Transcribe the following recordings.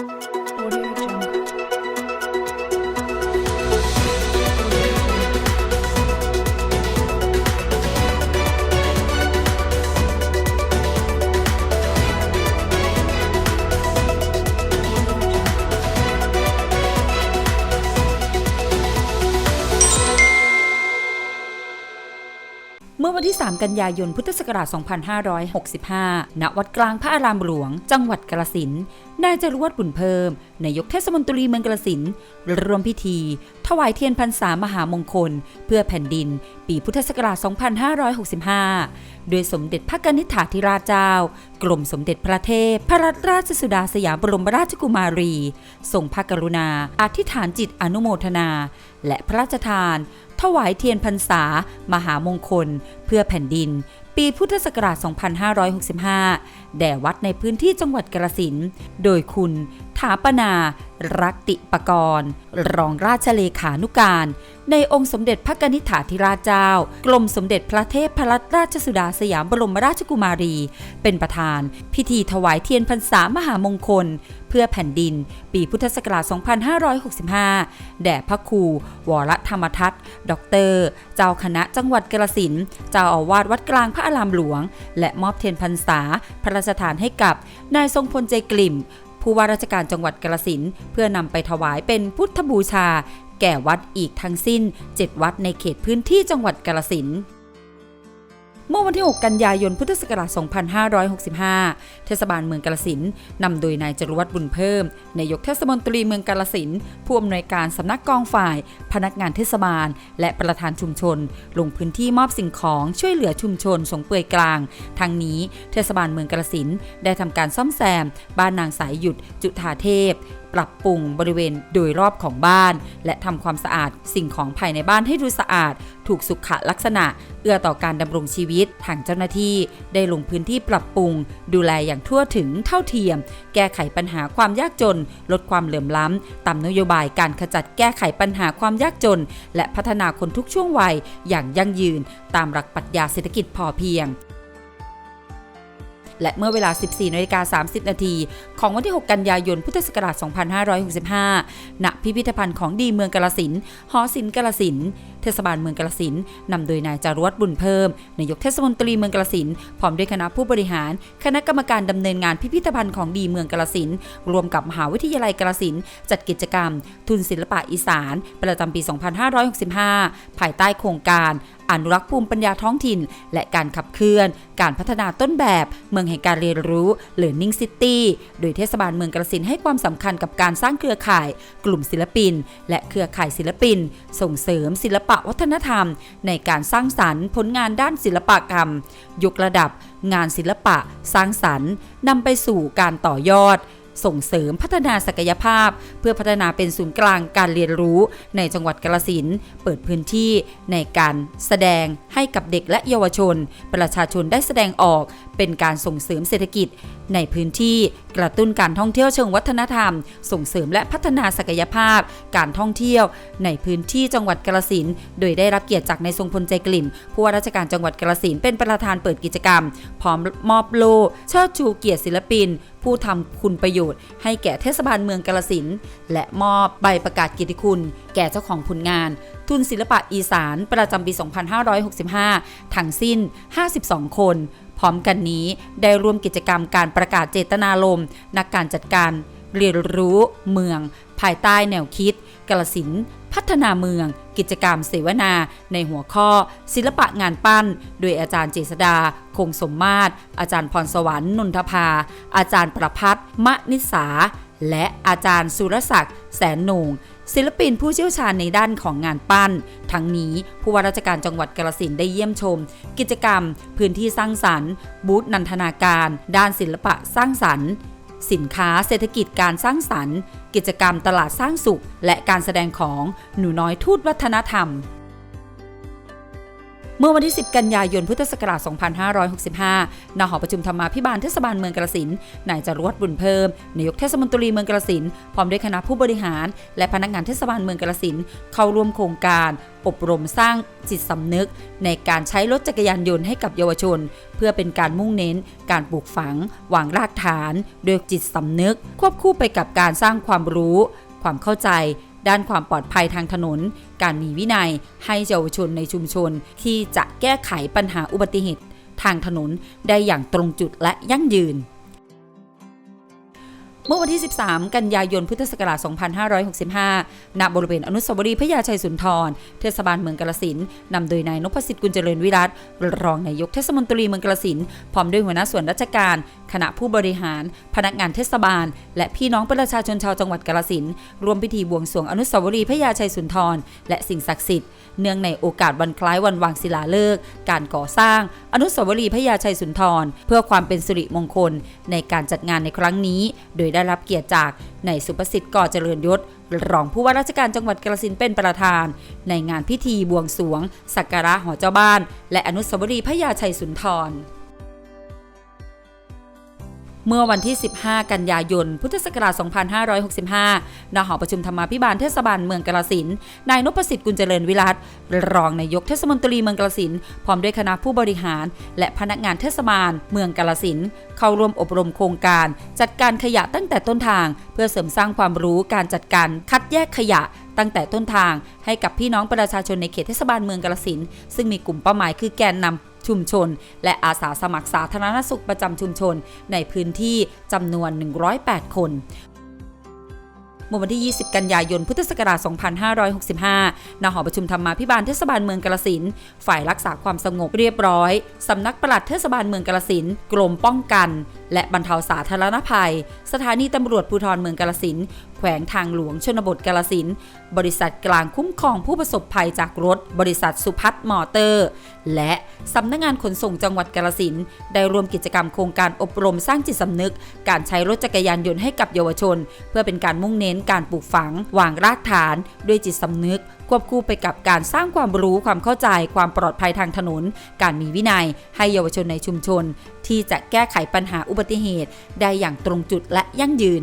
Thank you 3 กันยายน พุทธศักราช 2565 ณ วัดกลางพระอารามหลวง จังหวัดกาฬสิน นายจรวดบุญเพิ่ม นายกเทศมนตรีเมืองกาฬสินร่วมพิธี ถวายเทียนพรรษามหามงคล เพื่อแผ่นดิน ปีพุทธศักราช 2565 โดยสมเด็จพระกนิษฐาธิราชเจ้า กรมสมเด็จพระเทพ พระรัตนราชสุดาสยามบรมราชกุมารีทรงพระกรุณา อธิษฐานจิตอนุโมทนา และพระราชทาน ถวายเทียนพรรษา มหามงคล เพื่อแผ่นดิน ปีพุทธศักราช 2565แด่วัดในพื้นที่จังหวัดกระสินโดยคุณถาปนา รักติปกรณ์ รองราชเลขานุการ ในองค์สมเด็จพระนิษฐาธิราชเจ้า กรมสมเด็จพระเทพพรัตนราชสุดาสยามบรมราชกุมารี เป็นประธาน พิธีถวายเทียนพรรษามหามงคล เพื่อแผ่นดิน ปีพุทธศักราช 2565 แด่พระครู วรธรรมทัตดอกเตอรเจ้าคณะจังหวัดกระสินเจ้าอาวาสวัดกลางพระอารามหลวง และมอบเทียนพรรษาพระราชทานให้กับนายทรงพลใจกลิ่ม ผู้ว่าราชการจังหวัดกาลสินเพื่อนำไปถวายเป็นพุทธบูชา แก่วัดอีกทั้งสิ้น 7 วัดในเขตพื้นที่จังหวัดกาลสิน เมื่อวันที่ 6 กันยายน พุทธศักราช 2565 เทศบาลเมืองกาฬสินนำโดยนายจรวัตรบุญเพิ่ม นายกเทศมนตรีเมืองกาฬสินผู้อำนวยการสำนักกองฝ่าย พนักงานเทศบาล และประธานชุมชน ลงพื้นที่มอบสิ่งของช่วยเหลือชุมชนสงเปื่อยกลาง ทั้งนี้เทศบาลเมืองกาฬสินได้ทำการซ่อมแซม บ้านนางสายหยุดจุฑาเทพ ปรับปรุงบริเวณโดยรอบของบ้าน และทำความสะอาดสิ่งของภายในบ้านให้ดูสะอาด ถูกสุขลักษณะ เอื้อต่อการดำรงชีวิตทางเจ้าหน้าที่ ได้ลงพื้นที่ปรับปรุง ดูแลอย่างทั่วถึงเท่าเทียม แก้ไขปัญหาความยากจน ลดความเหลื่อมล้ำตามนโยบายการขจัดแก้ไขปัญหาความยากจน และพัฒนาคนทุกช่วงวัยอย่างยั่งยืน ตามหลักปรัชญาเศรษฐกิจพอเพียง และเมื่อเวลา 14นาฬิกา30 นาที ของวันที่ 6 กันยายน พุทธศักราช 2565 ณ พิพิธภัณฑ์ของดีเมืองกาลสินหอศิลป์กาลสินเทศบาลเมืองกาลสินนำโดยนายจารวดบุญเพิ่มนายกเทศมนตรีเมืองกาลสินพร้อมด้วยคณะผู้บริหาร คณะกรรมการดำเนินงานพิพิธภัณฑ์ของดีเมืองกาลสินรวมกับมหาวิทยาลัยกาลสินจัดกิจกรรม ทุนศิลปะอีสาน ประจำปี 2565 ภายใต้โครงการอนุรักษ์ภูมิปัญญาท้องถิ่น และการขับเคลื่อน การพัฒนาต้นแบบ เมืองแห่งการเรียนรู้ Learning City โดยเทศบาลเมืองกระสินให้ความสำคัญกับการสร้างเครือข่าย กลุ่มศิลปิน และเครือข่ายศิลปิน ส่งเสริมศิลปะวัฒนธรรม ในการสร้างสรรค์ผลงานด้านศิลปกรรม ยกระดับ งานศิลปะ สร้างสรรค์นำไปสู่การต่อยอด ส่งเสริมพัฒนาศักยภาพ เพื่อพัฒนาเป็นศูนย์กลางการเรียนรู้ในจังหวัดกาฬสินเปิดพื้นที่ในการแสดงให้กับเด็กและเยาวชน ประชาชนได้แสดงออก เป็นการส่งเสริมเศรษฐกิจ ในพื้นที่กระตุ้นการท่องเที่ยวเชิงวัฒนธรรม ส่งเสริมและพัฒนาศักยภาพ การท่องเที่ยว ในพื้นที่จังหวัดกาฬสินโดยได้รับเกียรติจากนายทรงพลใจกลิ่มผู้ว่าราชการจังหวัดกาฬสินเป็นประธานเปิดกิจกรรม พร้อมมอบโล่เชิดชูเกียรติศิลปิน ผู้ทำคุณประโยชน์ ให้แก่เทศบาลเมืองกาฬสินและมอบใบประกาศเกียรติคุณ แก่เจ้าของผลงาน ทุนศิลปะอีสานประจำปี 2565 ทั้งสิ้น 52 คน พร้อมกันนี้ได้ร่วมกิจกรรมการประกาศเจตนารมณ์นักการจัดการเรียนรู้เมือง ภายใต้แนวคิดกาลสินพัฒนาเมือง กิจกรรมเสวนาในหัวข้อ ศิลปะงานปั้น โดยอาจารย์เจษดา คงสมมาตร อาจารย์พรสวรรค์นนทภา อาจารย์ประพัฒน์มะนิสา และอาจารย์สุรศักดิ์แสนหนง ศิลปินผู้เชี่ยวชาญในด้านของงานปั้น ทั้งนี้ผู้ว่าราชการจังหวัดกาลสินได้เยี่ยมชม กิจกรรม พื้นที่สร้างสรรค์บูธนันทนาการ ด้านศิลปะสร้างสรรค์สินค้าเศรษฐกิจการสร้างสรรค์ กิจกรรมตลาดสร้างสุข และการแสดงของหนูน้อยทูตวัฒนธรรม เมื่อวันที่ 10 กันยายนพุทธศักราช 2565ณหอประชุมธรรมาภิบาลเทศบาลเมืองกาฬสินนายจรวดบุญเพิ่มนายกเทศมนตรีเมืองกาฬสินพร้อมด้วยคณะผู้บริหาร และพนักงานเทศบาลเมืองกาฬสินเข้าร่วมโครงการอบรมสร้างจิตสำนึก ในการใช้รถจักรยานยนต์ให้กับเยาวชน เพื่อเป็นการมุ่งเน้น การปลูกฝังวางรากฐานโดยจิตสำนึก ควบคู่ไปกับการสร้างความรู้ ความเข้าใจ ด้านความปลอดภัยทางถนน การมีวินัย ให้เยาวชนในชุมชน ที่จะแก้ไขปัญหาอุบัติเหตุ ทางถนนได้อย่างตรงจุดและยั่งยืนเมื่อวันที่ 13 กันยายน พุทธศักราช 2565 ณ บริเวณอนุสาวรีย์พระยาชัยสุนทร เทศบาลเมืองกาฬสินนำโดยนายนพสิทธิ์กุลเจริญวิรัตรองนายกเทศมนตรีเมืองกาฬสินพร้อมด้วยหัวหน้าส่วนราชการ คณะผู้บริหาร พนักงานเทศบาล และพี่น้องประชาชนชาวจังหวัดกาฬสินธุ์รวมพิธีบวงสรวงอนุสาวรีย์พระยาชัยสุนทร และสิ่งศักดิ์สิทธิ์เนื่องในโอกาสวันคล้ายวันวางศิลาฤกษ์การก่อสร้างอนุสาวรีย์พระยาชัยสุนทร เพื่อความเป็นสิริมงคลในการจัดงานในครั้งนี้ โดยได้รับเกียรติจากนายสุประสิทธิ์ก่อเจริญยศรองผู้ว่าราชการจังหวัดกาฬสินเป็นประธาน ในงานพิธีบวงสรวง สักการะหอเจ้าบ้าน และอนุสาวรีย์พระยาชัยสุนทร เมื่อวันที่ 15 กันยายน พุทธศักราช 2565 ณ หอประชุมธรรมาภิบาลเทศบาลเมืองกาฬสิน นายนพสิทธิ์กุลเจริญวิรัตรองนายกเทศมนตรีเมืองกาฬสิน พร้อมด้วยคณะผู้บริหาร และพนักงานเทศบาลเมืองกาฬสิน เข้าร่วมอบรมโครงการ จัดการขยะตั้งแต่ต้นทาง เพื่อเสริมสร้างความรู้การจัดการคัดแยกขยะตั้งแต่ต้นทางให้กับพี่น้องประชาชนในเขตเทศบาลเมืองกาฬสิน ซึ่งมีกลุ่มเป้าหมายคือแกนนำ ชุมชน และอาสาสมัครสาธารณสุขประจำชุมชน ในพื้นที่จำนวน 108 คนเมื่อวันที่ 20 กันยายน พุทธศักราช 2565 ณ หอประชุมธรรมาภิบาลเทศบาลเมืองกาฬสิน ฝ่ายรักษาความสงบเรียบร้อย สำนักปลัดเทศบาลเมืองกาฬสิน กรมป้องกัน และบรรเทาสาธารณภัย สถานีตำรวจภูธรเมืองกาฬสิน แขวงทางหลวงชนบทกาฬสิน บริษัทกลางคุ้มครองผู้ประสบภัยจากรถ บริษัทสุพัฒน์มอเตอร์ และสำนักงานขนส่งจังหวัดกาฬสินได้รวมกิจกรรมโครงการอบรมสร้างจิตสำนึก การใช้รถจักรยานยนต์ให้กับเยาวชน เพื่อเป็นการมุ่งเน้นการปลูกฝัง วางรากฐาน ด้วยจิตสำนึก ควบคู่ไปกับการสร้างความรู้ความเข้าใจ ความปลอดภัยทางถนน การมีวินัย ให้เยาวชนในชุมชน ที่จะแก้ไขปัญหาอุบัติเหตุ ได้อย่างตรงจุดและยั่งยืน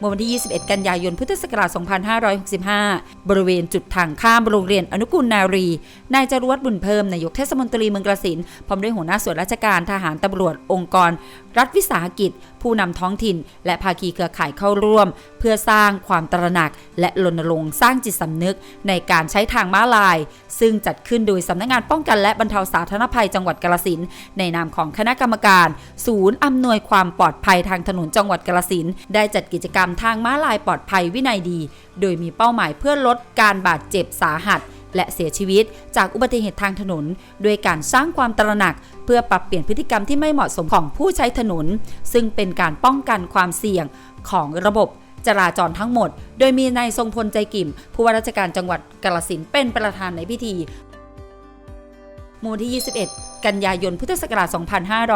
เมื่อวันที่ 21 กันยายน พุทธศักราช 2565 บริเวณจุดทางข้ามโรงเรียนอนุกูลนารี นายจรวดบุญเพิ่มนายกเทศมนตรีเมืองกระสินพร้อมด้วยหัวหน้าส่วนราชการทหารตำรวจองค์กร รัฐวิสาหกิจ ผู้นำท้องถิ่น และภาคีเครือข่ายเข้าร่วมเพื่อสร้างความตระหนัก และรณรงค์สร้างจิตสำนึกในการใช้ทางม้าลาย ซึ่งจัดขึ้นโดยสำนักงานป้องกันและบรรเทาสาธารณภัยจังหวัดกาฬสินในนามของคณะกรรมการ ศูนย์อำนวยความปลอดภัยทางถนนจังหวัดกาฬสินได้จัดกิจกรรมทางม้าลายปลอดภัยวินัยดี โดยมีเป้าหมายเพื่อลดการบาดเจ็บสาหัสและเสียชีวิตจากอุบัติเหตุทางถนน ด้วยการสร้างความตระหนัก เพื่อปรับเปลี่ยนพฤติกรรมที่ไม่เหมาะสมของผู้ใช้ถนน ซึ่งเป็นการป้องกันความเสี่ยงของระบบ จราจรทั้งหมด โดยมีนายทรงพลใจกิ่ม ผู้ว่าราชการจังหวัดกาลสินเป็นประธานในพิธี มื่อวันที่ 21 กันยายน พุทธศักราช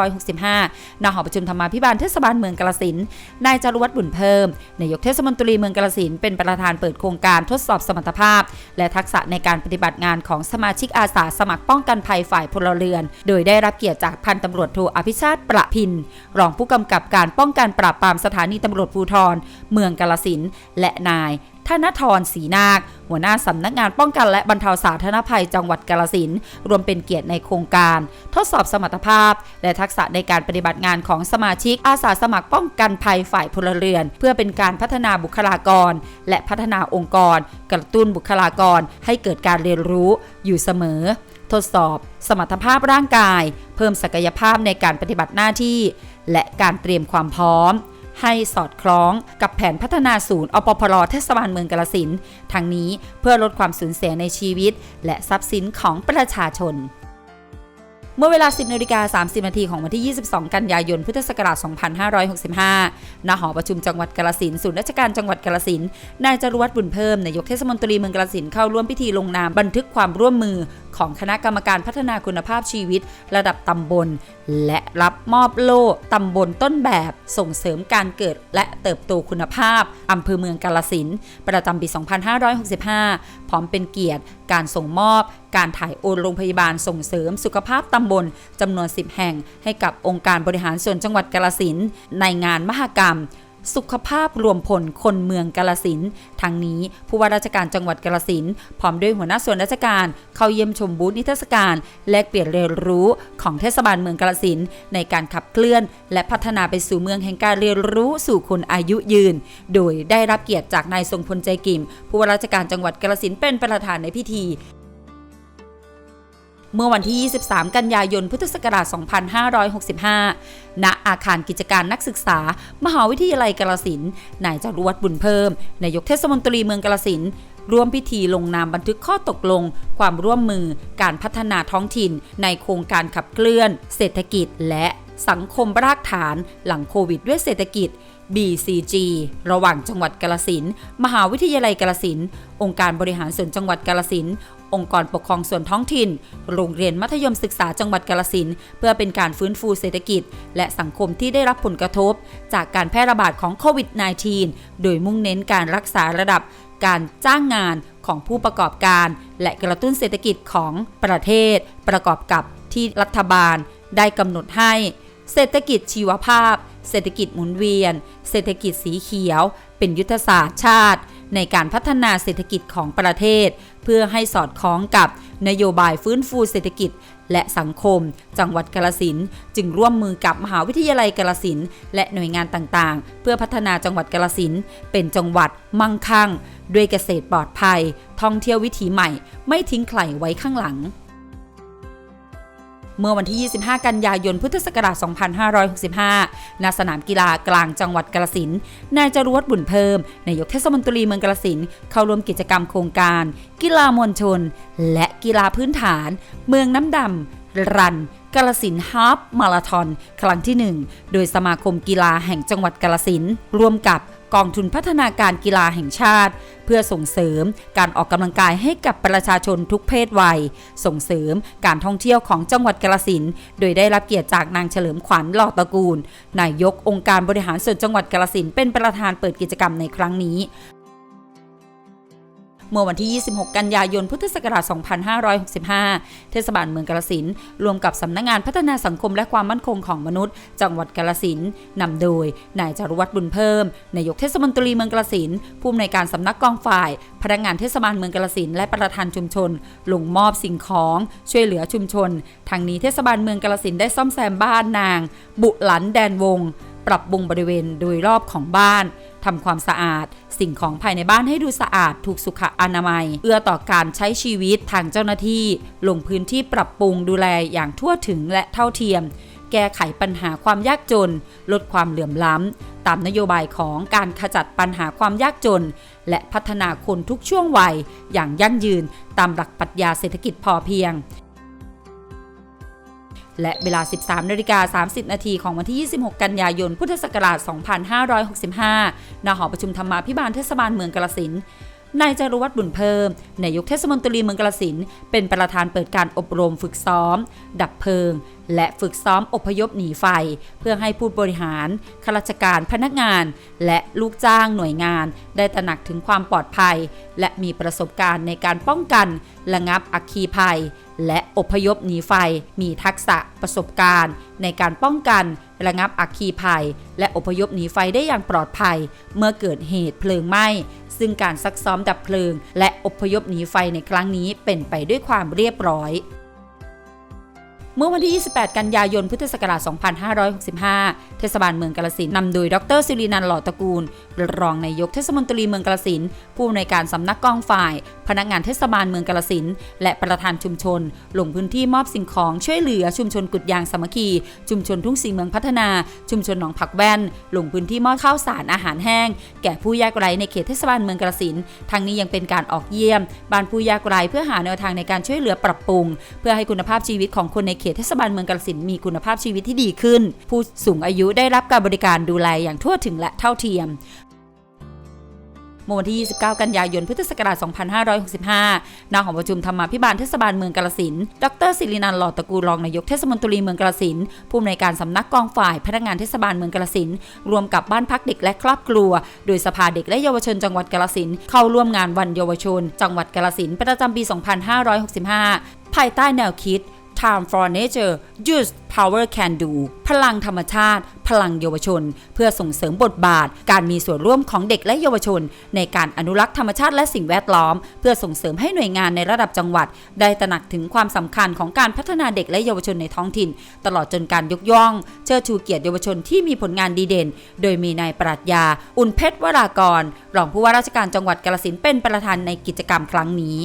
2565 ณ หอประชุมธรรมาภิบาลเทศบาลเมืองกาฬสิน นายจารวัตรบุญเพิ่ม นายกเทศมนตรีเมืองกาฬสิน เป็นประธานเปิดโครงการทดสอบสมรรถภาพ และทักษะในการปฏิบัติงานของสมาชิกอาสาสมัครป้องกันภัยฝ่ายพลเรือน โดยได้รับเกียรติจากพันตำรวจโทอภิชาติประพิน รองผู้กำกับการป้องกันปราบปรามสถานีตำรวจภูธร เมืองกาฬสิน และนาย ธนทรศรีนาค หัวหน้าสำนักงานป้องกันและบรรเทาสาธารณภัยจังหวัดกาฬสินรวมเป็นเกียรติในโครงการ ทดสอบสมรรถภาพ และทักษะในการปฏิบัติงานของสมาชิกอาสาสมัครป้องกันภัยฝ่ายพลเรือน เพื่อเป็นการพัฒนาบุคลากร และพัฒนาองค์กร กระตุ้นบุคลากร ให้เกิดการเรียนรู้อยู่เสมอ ทดสอบ สมรรถภาพร่างกาย เพิ่มศักยภาพในการปฏิบัติหน้าที่ และการเตรียมความพร้อม ให้สอดคล้องกับแผนพัฒนาศูนย์อปพรเทศบาลเมืองกาลสินทั้งนี้เพื่อลดความสูญเสียในชีวิต และทรัพย์สินของประชาชน เมื่อเวลา 10นาฬิกา30นาทีของวันที่ 22 กันยายน พุทธศักราช 2565 ณ หอประชุมจังหวัดกาฬสินศูนย์ราชการจังหวัดกาฬสินนายจรวัตรบุญเพิ่มนายกเทศมนตรีเมืองกาฬสินเข้าร่วมพิธีลงนามบันทึกความร่วมมือของคณะกรรมการพัฒนาคุณภาพชีวิต ระดับตำบล และรับมอบโล่ตำบลต้นแบบส่งเสริมการเกิดและเติบโตคุณภาพอำเภอเมืองกาฬสินประจำปี 2565พร้ อมเป็นเกียรติ การส่งมอบ การถ่ายโอนโรงพยาบาลส่งเสริมสุขภาพตำบลจำนวน 10 แห่ง ให้กับองค์การบริหารส่วนจังหวัดกาลสินในงานมหกรรม สุขภาพรวมพลคนเมืองกาลสินทางนี้ผู้ว่าราชการจังหวัดกาลสินพร้อมด้วยหัวหน้าส่วนราชการเข้าเยี่ยมชมบูธนิทรรศการแลกเปลี่ยนเรียนรู้ของเทศบาลเมืองกาลสินในการขับเคลื่อน และพัฒนาไปสู่เมืองแห่งการเรียนรู้สู่คนอายุยืน โดยได้รับเกียรติจากนายทรงพลใจกิมผู้ว่าราชการจังหวัดกาลสินเป็นประธานในพิธี เมื่อวันที่ 23 กันยายน พุทธศักราช 2565 ณ อาคารกิจการนักศึกษา มหาวิทยาลัยกาลสินนายจารวัตรบุญเพิ่ม นายกเทศมนตรีเมืองกาลสินร่วมพิธีลงนามบันทึกข้อตกลง ความร่วมมือ การพัฒนาท้องถิ่น ในโครงการขับเคลื่อน เศรษฐกิจ และสังคมรากฐาน หลังโควิดด้วยเศรษฐกิจ BCG ระหว่างจังหวัดกาลสิน มหาวิทยาลัยกาลสิน องค์การบริหารส่วนจังหวัดกาลสิน องค์กรปกครองส่วนท้องถิ่น โรงเรียนมัธยมศึกษาจังหวัดกาลสินเพื่อเป็นการฟื้นฟูเศรษฐกิจ และสังคมที่ได้รับผลกระทบ จากการแพร่ระบาดของโควิด -19 โดยมุ่งเน้นการรักษาระดับการจ้างงานของผู้ประกอบการ และกระตุ้นเศรษฐกิจของประเทศ ประกอบกับที่รัฐบาลได้กำหนดให้ เศรษฐกิจชีวภาพ เศรษฐกิจหมุนเวียน เศรษฐกิจสีเขียว เป็นยุทธศาสตร์ชาติ ในการพัฒนาเศรษฐกิจของประเทศ เพื่อให้สอดคล้องกับนโยบายฟื้นฟูเศรษฐกิจ และสังคม จังหวัดกาลสินจึงร่วมมือกับมหาวิทยาลัยกาลสินและหน่วยงานต่างๆ เพื่อพัฒนาจังหวัดกาลสินเป็นจังหวัดมั่งคั่ง ด้วยเกษตรปลอดภัย ท่องเที่ยววิถีใหม่ ไม่ทิ้งใครไว้ข้างหลัง เมื่อวันที่ 25 กันยายน พุทธศักราช 2565 ณ สนามกีฬากลางจังหวัดกาลสินนายจรวดบุญเพิ่ม นายกเทศมนตรีเมืองกาลสินเข้าร่วมกิจกรรมโครงการ กีฬามวลชน และกีฬาพื้นฐาน เมืองน้ำดำรันกาลสินฮาฟมาราธอนครั้งที่ 1 โดยสมาคมกีฬาแห่งจังหวัดกาลสินร่วมกับ กองทุนพัฒนาการกีฬาแห่งชาติ เพื่อส่งเสริมการออกกำลังกายให้กับประชาชนทุกเพศวัย ส่งเสริมการท่องเที่ยวของจังหวัดกาลสินโดยได้รับเกียรติจากนางเฉลิมขวัญหล่อตระกูลนายกองค์การบริหารส่วนจังหวัดกาลสินเป็นประธานเปิดกิจกรรมในครั้งนี้ เมื่อวันที่ 26 กันยายน พุทธศักราช 2565 เทศบาลเมืองกาลสินรวมกับสำนักงานพัฒนาสังคมและความมั่นคงของมนุษย์ จังหวัดกาลสินนำโดย นายจารุวัฒน์บุญเพิ่ม นายกเทศมนตรีเมืองกาลสินผู้อำนวยการสำนักกองฝ่าย พนักงานเทศบาลเมืองกาลสินและประธานชุมชน ลงมอบสิ่งของ ช่วยเหลือชุมชน ทางนี้เทศบาลเมืองกาลสินได้ซ่อมแซมบ้านนาง บุหลันแดนวง ปรับปรุงบริเวณโดยรอบของบ้านทำความสะอาด สิ่งของภายในบ้านให้ดูสะอาดถูกสุขอนามัย เอื้อต่อการใช้ชีวิตทางเจ้าหน้าที่ ลงพื้นที่ปรับปรุงดูแลอย่างทั่วถึงและเท่าเทียม แก้ไขปัญหาความยากจน ลดความเหลื่อมล้ำ ตามนโยบายของการขจัดปัญหาความยากจน และพัฒนาคนทุกช่วงวัยอย่างยั่งยืนตามหลักปรัชญาเศรษฐกิจพอเพียง และเวลา 13นาฬิกา30 นาทีของวันที่ 26 กันยายน พุทธศักราช 2565 ณ หอประชุมธรรมาภิบาลเทศบาลเมืองกาลสินนายจารุวัฒน์บุญเพิ่มนายกเทศมนตรีเมืองกาลสินเป็นประธานเปิดการอบรมฝึกซ้อม ดับเพลิง และฝึกซ้อมอพยพหนีไฟ เพื่อให้ผู้บริหารข้าราชการพนักงาน และลูกจ้างหน่วยงาน ได้ตระหนักถึงความปลอดภัย และมีประสบการณ์ในการป้องกัน ระงับอัคคีภัย และอพยพหนีไฟ มีทักษะประสบการณ์ ในการป้องกัน ระงับอัคคีภัย และอพยพหนีไฟได้อย่างปลอดภัย เมื่อเกิดเหตุเพลิงไหม้ซึ่งการซักซ้อมดับเพลิง และอพยพหนีไฟในครั้งนี้เป็นไปด้วยความเรียบร้อย เมื่อวันที่ 28 กันยายน พุทธศักราช 2565 เทศบาลเมืองกาลสินนำโดยดรสิรินันท์หล่อตระกูล รองนายกเทศมนตรีเมืองกาลสินผู้อำนวยการสำนักกองฝ่าย พนักงานเทศบาลเมืองกาลสินและประธานชุมชน ลงพื้นที่มอบสิ่งของช่วยเหลือชุมชนกุดยางสามัคคี ชุมชนทุ่งสีเมืองพัฒนา ชุมชนหนองผักแว่น ลงพื้นที่มอบข้าวสารอาหารแห้ง แก่ผู้ยากไร้ในเขตเทศบาลเมืองกาลสินทางนี้ยังเป็นการออกเยี่ยมบ้านผู้ยากไร้เพื่อหาแนวทางในการช่วยเหลือปรับปรุง เพื่อให้คุณภาพชีวิตของคนในเขตเทศบาลเมืองกาลสินมีคุณภาพชีวิตที่ดีขึ้น ผู้สูงอายุได้รับการบริการดูแลอย่างทั่วถึงและเท่าเทียมเมื่อวันที่ 29 กันยายน พุทธศักราช 2565ณหอประชุมธรรมาภิบาลเทศบาลเมืองกาลสิน ดรศิรินันท์หล่อตะกูลรองนายกเทศมนตรีเมืองกาลสิน ผู้อำนวยการสำนักกองฝ่ายพนักงานเทศบาลเมืองกาลสิน รวมกับบ้านพักเด็กและครอบครัว โดยสภาเด็กและเยาวชนจังหวัดกาลสิน เข้าร่วมงานวันเยาวชน จังหวัดกาลสินประจำปี 2565 ภายใต้แนวคิด Time for Nature Use Power Can Do พลังธรรมชาติ พลังเยาวชน เพื่อส่งเสริมบทบาท การมีส่วนร่วมของเด็กและเยาวชน ในการอนุรักษ์ธรรมชาติและสิ่งแวดล้อม เพื่อส่งเสริมให้หน่วยงานในระดับจังหวัด ได้ตระหนักถึงความสำคัญของการพัฒนาเด็กและเยาวชนในท้องถิ่น ตลอดจนการยกย่อง เชิดชูเกียรติเยาวชนที่มีผลงานดีเด่น โดยมีนายปรัชญา อุ่นเพชรวรากรรองผู้ว่าราชการจังหวัดกาฬสินเป็นประธานในกิจกรรมครั้งนี้